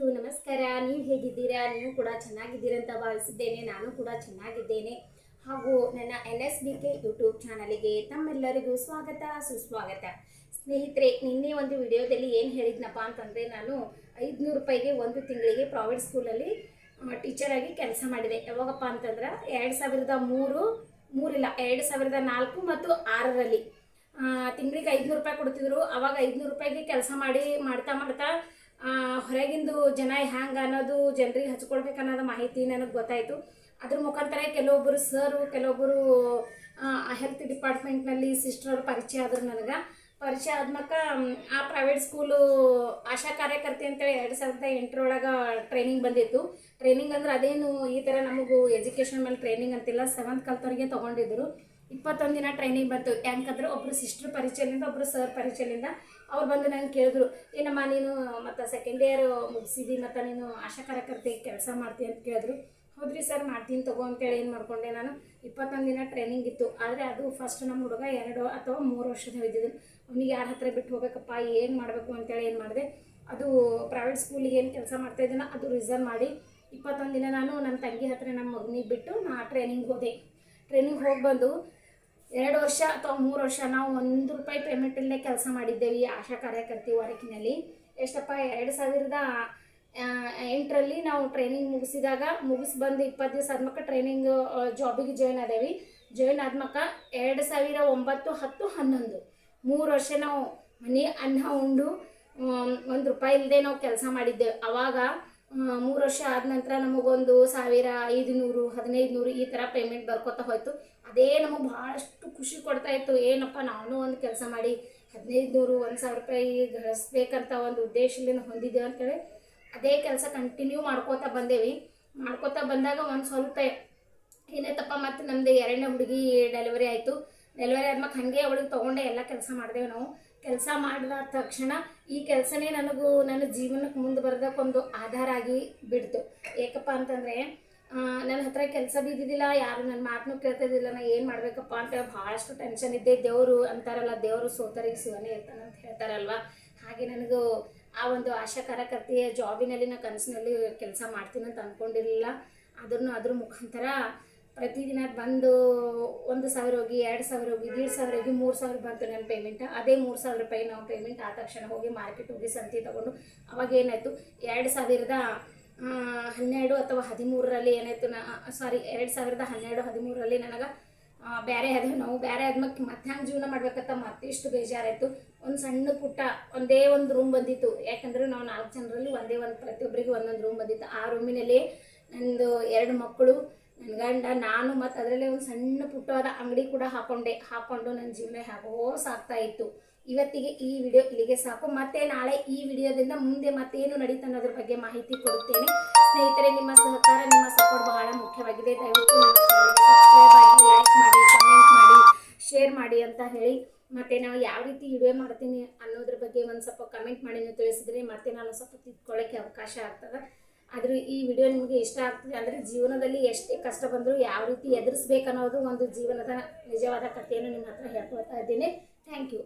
ನಮಸ್ಕಾರ. ನೀವು ಹೇಗಿದ್ದೀರಾ? ನೀವು ಕೂಡ ಚೆನ್ನಾಗಿದ್ದೀರಾ ಅಂತ ಭಾವಿಸಿದ್ದೇನೆ. ನಾನು ಕೂಡ ಚೆನ್ನಾಗಿದ್ದೇನೆ. ಹಾಗೂ ನನ್ನ N S B K YouTube ಚಾನಲಿಗೆ ತಮ್ಮೆಲ್ಲರಿಗೂ ಸ್ವಾಗತ, ಸುಸ್ವಾಗತ. ಸ್ನೇಹಿತರೆ, ನಿನ್ನೆ ಒಂದು ವಿಡಿಯೋದಲ್ಲಿ ಏನು ಹೇಳಿದ್ನಪ್ಪ ಅಂತಂದರೆ, ನಾನು ಐದುನೂರು ರೂಪಾಯಿಗೆ ಒಂದು ತಿಂಗಳಿಗೆ ಪ್ರೈವೇಟ್ ಸ್ಕೂಲಲ್ಲಿ ಟೀಚರ್ ಆಗಿ ಕೆಲಸ ಮಾಡಿದೆ. ಯಾವಾಗಪ್ಪ ಅಂತಂದ್ರೆ, ಎರಡು ಸಾವಿರದ ಮೂರು, ಮೂರಿಲ್ಲ, ಎರಡು ಸಾವಿರದ ನಾಲ್ಕು ಮತ್ತು ಆರರಲ್ಲಿ. ತಿಂಗಳಿಗೆ ಐದುನೂರು ರೂಪಾಯಿ ಕೊಡ್ತಿದ್ರು. ಆವಾಗ ಐದುನೂರು ರೂಪಾಯಿಗೆ ಕೆಲಸ ಮಾಡಿ, ಮಾಡ್ತಾ ಮಾಡ್ತಾ ಹೊರಗಿಂದು ಜನ ಹ್ಯಾಂಗೆ ಅನ್ನೋದು ಜನರಿಗೆ ಹಚ್ಕೊಳ್ಬೇಕು ಅನ್ನೋದು ಮಾಹಿತಿ ನನಗೆ ಗೊತ್ತಾಯಿತು. ಅದ್ರ ಮುಖಾಂತರ ಕೆಲವೊಬ್ಬರು ಸರು ಕೆಲವೊಬ್ಬರು ಹೆಲ್ತ್ ಡಿಪಾರ್ಟ್ಮೆಂಟ್ನಲ್ಲಿ ಸಿಸ್ಟರ್ ಪರಿಚಯ ಆದ್ರು ನನಗೆ. ಪರಿಚಯ ಆದ್ಮಕ ಆ ಪ್ರೈವೇಟ್ ಸ್ಕೂಲು ಆಶಾ ಕಾರ್ಯಕರ್ತೆ ಅಂತೇಳಿ ಎರಡು ಸಾವಿರದ ಎಂಟರೊಳಗೆ ಟ್ರೈನಿಂಗ್ ಬಂದಿತ್ತು. ಟ್ರೈನಿಂಗ್ ಅಂದ್ರೆ ಅದೇನು ಈ ಥರ ನಮಗೂ ಎಜುಕೇಷನ್ ಮೇಲೆ ಟ್ರೈನಿಂಗ್ ಅಂತಿಲ್ಲ. ಸೆವೆಂತ್ ಕಲ್ತವ್ರಿಗೆ ತೊಗೊಂಡಿದ್ರು. ಇಪ್ಪತ್ತೊಂದು ದಿನ ಟ್ರೈನಿಂಗ್ ಬಂತು. ಯಾಕಂದ್ರೆ ಒಬ್ಬರು ಸಿಸ್ಟರ್ ಪರಿಚಯದಿಂದ ಒಬ್ಬರು ಸರ್ ಪರಿಚಯದಿಂದ ಅವ್ರು ಬಂದು ನಂಗೆ ಕೇಳಿದ್ರು, ಏನಮ್ಮ ನೀನು ಮತ್ತು ಸೆಕೆಂಡ್ ಇಯರ್ ಮುಗಿಸಿದಿ ಮತ್ತು ನೀನು ಆಶಾ ಕಾರ್ಯಕರ್ತೆ ಕೆಲಸ ಮಾಡ್ತೀನಿ ಅಂತ ಕೇಳಿದ್ರು. ಹೌದ್ರಿ ಸರ್ ಮಾಡ್ತೀನಿ ತಗೋ ಅಂತೇಳಿ ಏನು ಮಾಡಿಕೊಂಡೆ ನಾನು? ಇಪ್ಪತ್ತೊಂದು ದಿನ ಟ್ರೈನಿಂಗ್ ಇತ್ತು. ಆದರೆ ಅದು ಫಸ್ಟ್ ನಮ್ಮ ಹುಡುಗ ಎರಡು ಅಥವಾ ಮೂರು ವರ್ಷದ ಇದ್ದಿದ್ದು ಅವನಿಗೆ ಯಾರ ಹತ್ರ ಬಿಟ್ಟು ಹೋಗ್ಬೇಕಪ್ಪ, ಏನು ಮಾಡಬೇಕು ಅಂತೇಳಿ ಏನು ಮಾಡಿದೆ. ಅದು ಪ್ರೈವೇಟ್ ಸ್ಕೂಲಿಗೆ ಏನು ಕೆಲಸ ಮಾಡ್ತಾ ಇದ್ದೀನ ಅದು ರಿಸರ್ವ್ ಮಾಡಿ ಇಪ್ಪತ್ತೊಂದು ದಿನ ನಾನು ನನ್ನ ತಂಗಿ ಹತ್ರ ನಮ್ಮ ಮಗನಿಗೆ ಬಿಟ್ಟು ನಾ ಟ್ರೈನಿಂಗ್ ಹೋದೆ. ಟ್ರೈನಿಂಗ್ ಹೋಗಿ ಬಂದು ವರ್ಷ ಅಥವಾ ಮೂರು ವರ್ಷ ನಾವು ಒಂದು ರೂಪಾಯಿ ಪೇಮೆಂಟ್ ಇಲ್ಲದೆ ಕೆಲಸ ಮಾಡಿದ್ದೇವೆ ಆಶಾ ಕಾರ್ಯಕರ್ತಿ ವರ್ಕಿನಲ್ಲಿ ಎಷ್ಟಪ್ಪ, ಎರಡು ಸಾವಿರದ ಎಂಟರಲ್ಲಿ ನಾವು ಟ್ರೈನಿಂಗ್ ಮುಗಿಸಿದಾಗ, ಮುಗಿಸಿ ಬಂದು ಇಪ್ಪತ್ತು ದಿವಸ ಆದ್ಮಕ ಟ್ರೈನಿಂಗ್ ಜಾಬಿಗೆ ಜಾಯ್ನ್ ಆದೇವಿ. ಜಾಯ್ನ್ ಆದ್ಮಕ ಎರಡು ಸಾವಿರ ಒಂಬತ್ತು, ಹತ್ತು, ಹನ್ನೊಂದು. ಮೂರು ವರ್ಷ ನಾವು ಮನೆ ಅನ್ನ ಉಂಡು ಒಂದು ರೂಪಾಯಿ ಇಲ್ಲದೆ ನಾವು ಕೆಲಸ ಮಾಡಿದ್ದೇವೆ ಅವಾಗ ಮೂರು ವರ್ಷ ಆದ ನಂತರ ನಮಗೊಂದು ಸಾವಿರ ಐದು ನೂರು ಹದಿನೈದು ನೂರು ಈ ಥರ ಪೇಮೆಂಟ್ ಬರ್ಕೋತಾ ಹೋಯ್ತು. ಅದೇ ನಮಗೆ ಭಾಳಷ್ಟು ಖುಷಿ ಕೊಡ್ತಾ ಇತ್ತು. ಏನಪ್ಪ ನಾನು ಒಂದು ಕೆಲಸ ಮಾಡಿ ಹದಿನೈದು ನೂರು ಒಂದು ಸಾವಿರ ರೂಪಾಯಿ ಗಳಿಸ್ಬೇಕಂತ ಒಂದು ಉದ್ದೇಶದಿಂದ ಹೊಂದಿದ್ದೇವೆ ಅಂತೇಳಿ ಅದೇ ಕೆಲಸ ಕಂಟಿನ್ಯೂ ಮಾಡ್ಕೋತಾ ಬಂದೇವಿ. ಮಾಡ್ಕೋತಾ ಬಂದಾಗ ಒಂದು ಸ್ವಲ್ಪ ಏನಾಯ್ತಪ್ಪ, ಮತ್ತು ನಮ್ಮದು ಎರಡನೇ ಹುಡುಗಿ ಡೆಲಿವರಿ ಆಯಿತು. ಡೆಲಿವರಿ ಆದ್ಮೇಲೆ ಹಾಗೆ ಅವಳಿಗೆ ತೊಗೊಂಡೆ, ಎಲ್ಲ ಕೆಲಸ ಮಾಡಿದೆವು ನಾವು. ಕೆಲಸ ಮಾಡಿದ ತಕ್ಷಣ ಈ ಕೆಲಸನೇ ನನಗೂ ನನ್ನ ಜೀವನಕ್ಕೆ ಮುಂದೆ ಬರ್ದಕ್ಕೊಂದು ಆಧಾರ ಆಗಿ ಬಿಡ್ತು. ಏಕಪ್ಪ ಅಂತಂದರೆ ನನ್ನ ಹತ್ರ ಕೆಲಸ ಬಿದ್ದಿದ್ದಿಲ್ಲ ಯಾರು ನನ್ನ ಮಾತನ್ನು ಕೇಳ್ತಿದ್ದಿಲ್ಲ, ನಾ ಏನು ಮಾಡಬೇಕಪ್ಪ ಅಂತ ಭಾಳಷ್ಟು ಟೆನ್ಷನ್ ಇದ್ದೆ. ದೇವರು ಅಂತಾರಲ್ಲ, ದೇವರು ಸೋತರಿಗೆ ಶಿವನೇ ಇರ್ತಾನೆ ಅಂತ ಹೇಳ್ತಾರಲ್ವ? ಹಾಗೆ ನನಗೂ ಆ ಒಂದು ಆಶಾ ಕಾರ್ಯಕರ್ತೆಯ ಜಾಬಿನಲ್ಲಿ ನಾನು ಕನಸಿನಲ್ಲಿ ಕೆಲಸ ಮಾಡ್ತೀನಿ ಅಂತ ಅಂದ್ಕೊಂಡಿರಲಿಲ್ಲ ಅದನ್ನು ಅದ್ರ ಮುಖಾಂತರ ಪ್ರತಿದಿನ ಬಂದು ಒಂದು ಸಾವಿರ ಹೋಗಿ, ಎರಡು ಸಾವಿರ ಹೋಗಿ, ದೀಡ್ ಸಾವಿರ ಹೋಗಿ, ಮೂರು ಸಾವಿರ ಬಂತು ನನ್ನ ಪೇಮೆಂಟ್ ಅದೇ ಮೂರು ಸಾವಿರ ರೂಪಾಯಿ ನಾವು ಪೇಮೆಂಟ್ ಆದ ತಕ್ಷಣ ಹೋಗಿ ಮಾರ್ಕೆಟ್ ಹೋಗಿ ಸಂತಿ ತಗೊಂಡು ಅವಾಗ ಏನಾಯಿತು? ಎರಡು ಸಾವಿರದ ಹನ್ನೆರಡು ಅಥವಾ ಹದಿಮೂರರಲ್ಲಿ ಏನಾಯಿತು ನಾ ಸಾರಿ ಎರಡು ಸಾವಿರದ ಹನ್ನೆರಡು, ಹದಿಮೂರರಲ್ಲಿ ನನಗೆ ಬೇರೆ ಆದವು ನಾವು ಬೇರೆ ಆದ್ಮಕ್ಕೆ ಮತ್ತೆ ಜೀವನ ಮಾಡ್ಬೇಕಂತ ಮತ್ತಿಷ್ಟು ಬೇಜಾರಾಯಿತು. ಒಂದು ಸಣ್ಣ ಪುಟ್ಟ ಒಂದೇ ಒಂದು ರೂಮ್ ಬಂದಿತ್ತು. ಯಾಕಂದ್ರೆ ನಾವು ನಾಲ್ಕು ಜನರಲ್ಲಿ ಒಂದೇ ಒಂದು ಪ್ರತಿಯೊಬ್ಬರಿಗೆ ಒಂದೊಂದು ರೂಮ್ ಬಂದಿತ್ತು. ಆ ರೂಮಿನಲ್ಲಿ ನಂದು ಎರಡು ಮಕ್ಕಳು ನನ್ನ ಗಂಡ, ನಾನು ಮತ್ತು ಅದರಲ್ಲೇ ಒಂದು ಸಣ್ಣ ಪುಟ್ಟವಾದ ಅಂಗಡಿ ಕೂಡ ಹಾಕೊಂಡೆ. ಹಾಕೊಂಡು ನನ್ನ ಜೀವನ ಹೇಗೋ ಸಾಕ್ತಾ ಇತ್ತು. ಇವತ್ತಿಗೆ ಈ ವಿಡಿಯೋ ಇಲ್ಲಿಗೆ ಸಾಕು. ಮತ್ತೆ ನಾಳೆ ಈ ವಿಡಿಯೋದಿಂದ ಮುಂದೆ ಮತ್ತೇನು ನಡೀತು ಅನ್ನೋದ್ರ ಬಗ್ಗೆ ಮಾಹಿತಿ ಕೊಡುತ್ತೇನೆ. ಸ್ನೇಹಿತರೆ, ನಿಮ್ಮ ಸಹಕಾರ, ನಿಮ್ಮ ಸಪೋರ್ಟ್ ಬಹಳ ಮುಖ್ಯವಾಗಿದೆ. ದಯವಿಟ್ಟು ಲೈಕ್ ಮಾಡಿ ಕಮೆಂಟ್ ಮಾಡಿ ಶೇರ್ ಮಾಡಿ ಅಂತ ಹೇಳಿ. ಮತ್ತೆ ನಾವು ಯಾವ ರೀತಿ ವಿಡಿಯೋ ಮಾಡ್ತೀನಿ ಅನ್ನೋದ್ರ ಬಗ್ಗೆ ಒಂದು ಸ್ವಲ್ಪ ಕಮೆಂಟ್ ಮಾಡಿ ನೀವು ತಿಳಿಸಿದ್ರೆ ಮತ್ತೆ ನಾನು ಸ್ವಲ್ಪ ತಿದ್ಕೊಳ್ಳೋಕೆ ಅವಕಾಶ ಆಗ್ತದೆ. ಆದರೂ ಈ ವಿಡಿಯೋ ನಿಮಗೆ ಇಷ್ಟ ಆಗ್ತದೆ ಅಂದರೆ ಜೀವನದಲ್ಲಿ ಎಷ್ಟೇ ಕಷ್ಟ ಬಂದರೂ ಯಾವ ರೀತಿ ಎದುರಿಸ್ಬೇಕನ್ನೋದು ಒಂದು ಜೀವನದ ನಿಜವಾದ ಕಥೆಯನ್ನು ನಿಮ್ಮ ಹತ್ರ ಹೇಳ್ಕೊಳ್ತಾ ಇದ್ದೀನಿ. Thank you